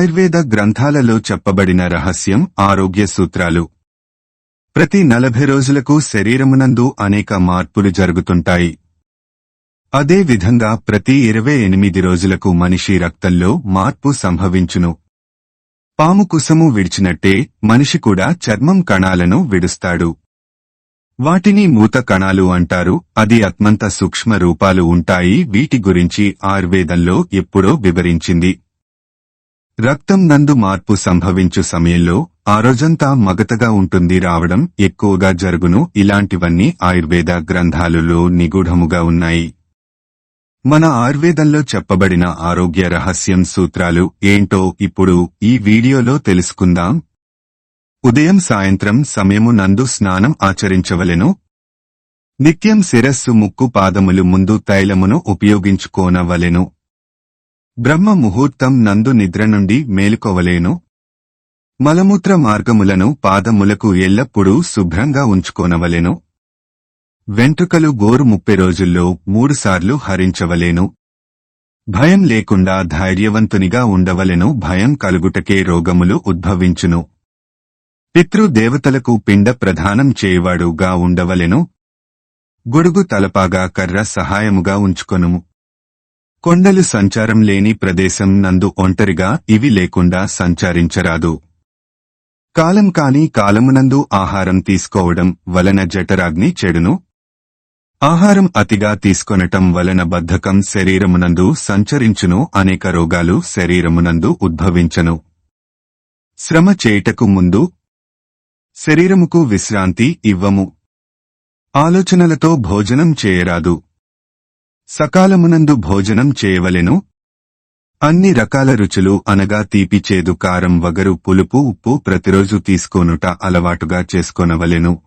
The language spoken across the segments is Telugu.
ఆయుర్వేద గ్రంథాలలో చెప్పబడిన రహస్యం ఆరోగ్య సూత్రాలు. ప్రతి నలభై రోజులకు శరీరమునందు అనేక మార్పులు జరుగుతుంటాయి. అదే విధంగా ప్రతి ఇరవై ఎనిమిది రోజులకు మనిషి రక్తంలో మార్పు సంభవించును. పాము కుసము విడిచినట్టే మనిషి కూడా చర్మం కణాలను విడుస్తాడు. వాటిని మూత కణాలు అంటారు అది అత్మంత సూక్ష్మ రూపాలు ఉంటాయి వీటి గురించి ఆయుర్వేదంలో ఎప్పుడో వివరించింది. రక్తం నందు మార్పు సంభవించు సమయంలో ఆ రోజంతా మగతగా ఉంటుంది రావడం ఎక్కువగా జరుగును. ఇలాంటివన్నీ ఆయుర్వేద గ్రంథాలలో నిగూఢముగా ఉన్నాయి. మన ఆయుర్వేదంలో చెప్పబడిన ఆరోగ్య రహస్యం సూత్రాలు ఏంటో ఇప్పుడు ఈ వీడియోలో తెలుసుకుందాం. ఉదయం సాయంత్రం సమయము నందు స్నానం ఆచరించవలెను. నిత్యం శిరస్సు ముక్కు పాదములు ముందు తైలమును ఉపయోగించుకోనవలెను. బ్రహ్మ ముహూర్తం నందు నిద్ర నుండి మేలుకోవలేను. మలమూత్ర మార్గములను పాదములకు ఎల్లప్పుడూ శుభ్రంగా ఉంచుకోనవలెను. వెంట్రుకలు గోరు ముప్పై రోజుల్లో మూడుసార్లు హరించవలేను. భయం లేకుండా ధైర్యవంతునిగా ఉండవలెను భయం కలుగుటకే రోగములు ఉద్భవించును. పితృదేవతలకు పిండ ప్రదానం చేయవాడుగా ఉండవలెను. గొడుగు తలపాగా కర్ర సహాయముగా ఉంచుకొనుము. కొండలు సంచారం లేని ప్రదేశం నందు ఒంటరిగా ఇవి లేకుండా సంచరించరాదు. కాలం కాని కాలమునందు ఆహారం తీసుకోవడం వలన జఠరాగ్ని చెడును. ఆహారం అతిగా తీసుకొనటం వలన బద్ధకం శరీరమునందు సంచరించును అనేక రోగాలు శరీరమునందు ఉద్భవించను. శ్రమ చేయుటకు ముందు శరీరముకు విశ్రాంతి ఇవ్వము. ఆలోచనలతో భోజనం చేయరాదు. సకాలమునందు భోజనం చేయవలెను? అన్ని రకాల రుచులు అనగా తీపి చేదు కారం వగరు పులుపు ఉప్పు ప్రతిరోజు తీసుకోనుట అలవాటుగా చేసుకొనవలెను.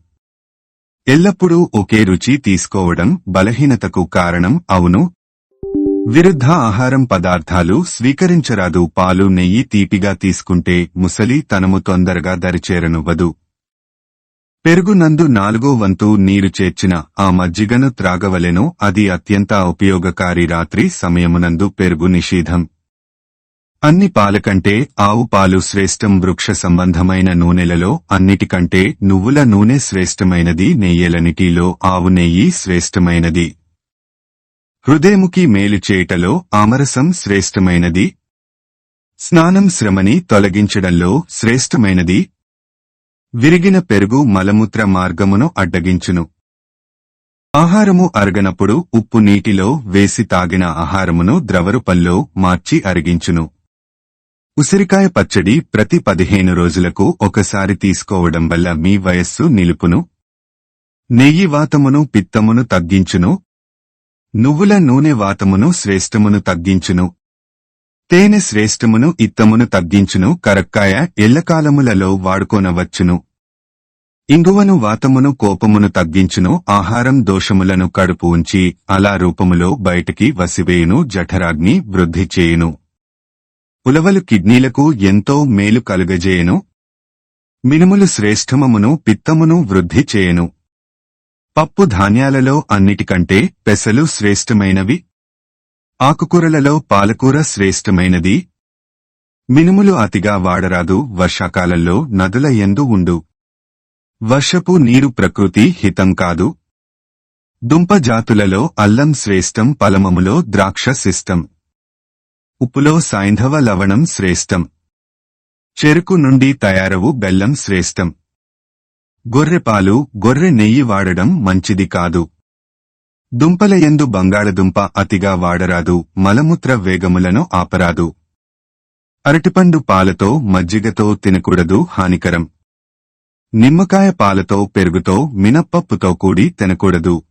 ఎల్లప్పుడూ ఒకే రుచి తీసుకోవడం బలహీనతకు కారణం అవును. విరుద్ధ ఆహారం పదార్థాలు స్వీకరించరాదు. పాలు నెయ్యి తీపిగా తీసుకుంటే ముసలి తనము తొందరగా దరిచేరనువ్వదు. పెరుగునందు నాలుగో వంతు నీరు చేర్చిన ఆ మజ్జిగను త్రాగవలెను అది అత్యంత ఉపయోగకారి రాత్రి సమయమునందు పెరుగు నిషేధం. అన్ని పాలకంటే ఆవు పాలు శ్రేష్టం వృక్ష సంబంధమైన నూనెలలో అన్నిటికంటే నువ్వుల నూనె శ్రేష్టమైనది నెయ్యలనిటిలో ఆవు నెయ్యి శ్రేష్టమైనది. హృదయముకి మేలు చేయుటలో ఆమరసం శ్రేష్టమైనది. స్నానం శ్రమని తొలగించడంలో శ్రేష్టమైనది. విరిగిన పెరుగు మలమూత్ర మార్గమును అడ్డగించును. ఆహారము అరగనప్పుడు ఉప్పు నీటిలో వేసి తాగిన ఆహారమును ద్రవరూపంలో మార్చి అరిగించును. ఉసిరికాయ పచ్చడి ప్రతి పదిహేను రోజులకు ఒకసారి తీసుకోవడం వల్ల మీ వయస్సు నిలుపును. నెయ్యి వాతమును పిత్తమును తగ్గించును. నువ్వుల నూనె వాతమును శ్రేష్టమును తగ్గించును. తేనె శ్రేష్టమును ఇత్తమును తగ్గించును కరక్కాయ ఎల్లకాలములలో వాడుకోనవచ్చును. ఇంగువను వాతమును కోపమును తగ్గించును ఆహారం దోషములను కడుపు ఉంచి అలా రూపములో బయటికి వసివేయును జఠరాగ్ని వృద్ధి చేయును. ఉలవలు కిడ్నీలకు ఎంతో మేలు కలుగజేయను. మినుములు శ్రేష్టమమును పిత్తమును వృద్ధి చేయను. పప్పు ధాన్యాలలో అన్నిటికంటే పెసలు శ్రేష్టమైనవి. ఆకుకూరలలో పాలకూర శ్రేష్టమైనది. మినుములు అతిగా వాడరాదు వర్షాకాలంలో నదుల ఎందు ఉండు. వర్షపు నీరు ప్రకృతి హితం కాదు. దుంప జాతులలో అల్లం శ్రేష్టం పలమములో ద్రాక్ష శిష్టం ఉప్పులో సైంధవ లవణం శ్రేష్టం. చెరుకు నుండి తయారవు బెల్లం శ్రేష్టం. గొర్రెపాలు గొర్రె నెయ్యి వాడడం మంచిది కాదు. దుంపల ఎందు బంగాళదుంప అతిగా వాడరాదు మలమూత్ర వేగములను ఆపరాదు. అరటిపండు పాలతో మజ్జిగతో తినకూడదు హానికరం. నిమ్మకాయ పాలతో పెరుగుతో మినప్పప్పుతో కూడి తినకూడదు.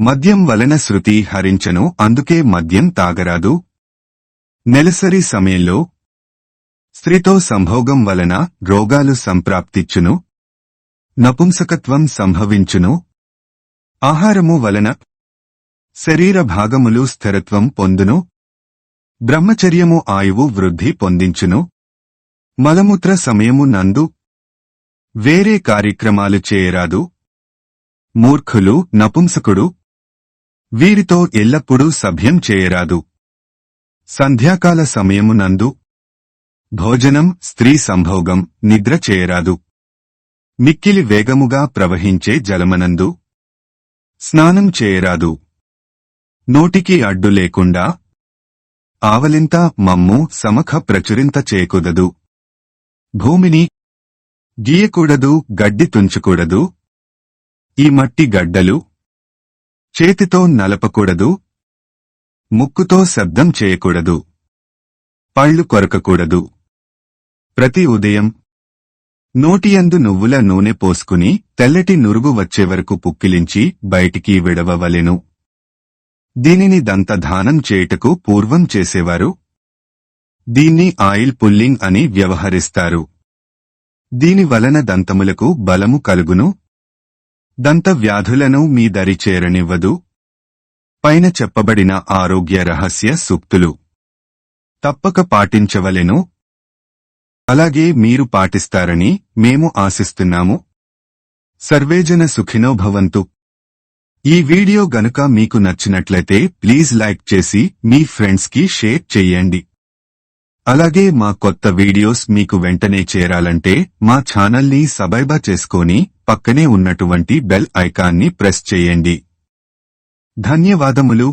మద్యం వలన శృతి హరించను అందుకే మద్యం తాగరాదు. నెలసరి సమయంలో స్త్రీతో సంభోగం వలన రోగాలు సంప్రాప్తిచ్చును. నపుంసకత్వం సంభవించును. ఆహారము వలన శరీర భాగములు స్థిరత్వం పొందును. బ్రహ్మచర్యము ఆయువు వృద్ధి పొందించును. మలమూత్ర సమయము నందు వేరే కార్యక్రమాలు చేయరాదు. మూర్ఖులు నపుంసకుడు వీరితో ఎల్లప్పుడూ సభ్యం చేయరాదు. సంధ్యాకాల సమయము నందు భోజనం స్త్రీ సంభోగం నిద్ర చేయరాదు. మిక్కిలి వేగముగా ప్రవహించే జలమనందు స్నానం చేయరాదు. నోటికి అడ్డు లేకుండా ఆవలింత మమ్ము సమఖ ప్రచురింత చేయకూడదు భూమిని గీయకూడదు గడ్డి తుంచకూడదు. ఈ మట్టి గడ్డలు చేతితో నలపకూడదు. ముక్కుతో శబ్దం చేయకూడదు. పళ్ళు కొరకకూడదు. ప్రతి ఉదయం నోటియందు నువ్వుల నూనె పోసుకుని తెల్లటి నురుగు వచ్చేవరకు పుక్కిలించి బయటికి విడవవలెను. దీనిని దంతధానం చేయుటకు పూర్వం చేసేవారు. దీన్ని ఆయిల్ పుల్లింగ్ అని వ్యవహరిస్తారు. దీని వలన దంతములకు బలము కలుగును. దంత వ్యాధులను మీ దరి చేరనివ్వదు. పైన చెప్పబడిన ఆరోగ్య రహస్య సూక్తులు. తప్పక పాటించవలెను. అలాగే మీరు పాటిస్తారని మేము ఆశిస్తున్నాము. సర్వేజన సుఖినో భవంతు. ఈ వీడియో గనుక మీకు నచ్చినట్లయితే ప్లీజ్ లైక్ చేసి మీ ఫ్రెండ్స్కి షేర్ చెయ్యండి అలాగే మా కొత్త వీడియోస్ మీకు వెంటనే చేరాలంటే మా ఛానల్ని సబైబా చేసుకొని పక్కనే ఉన్నటువంటి బెల్ ఐకాన్ని ప్రెస్ చేయండి. ధన్యవాదములు.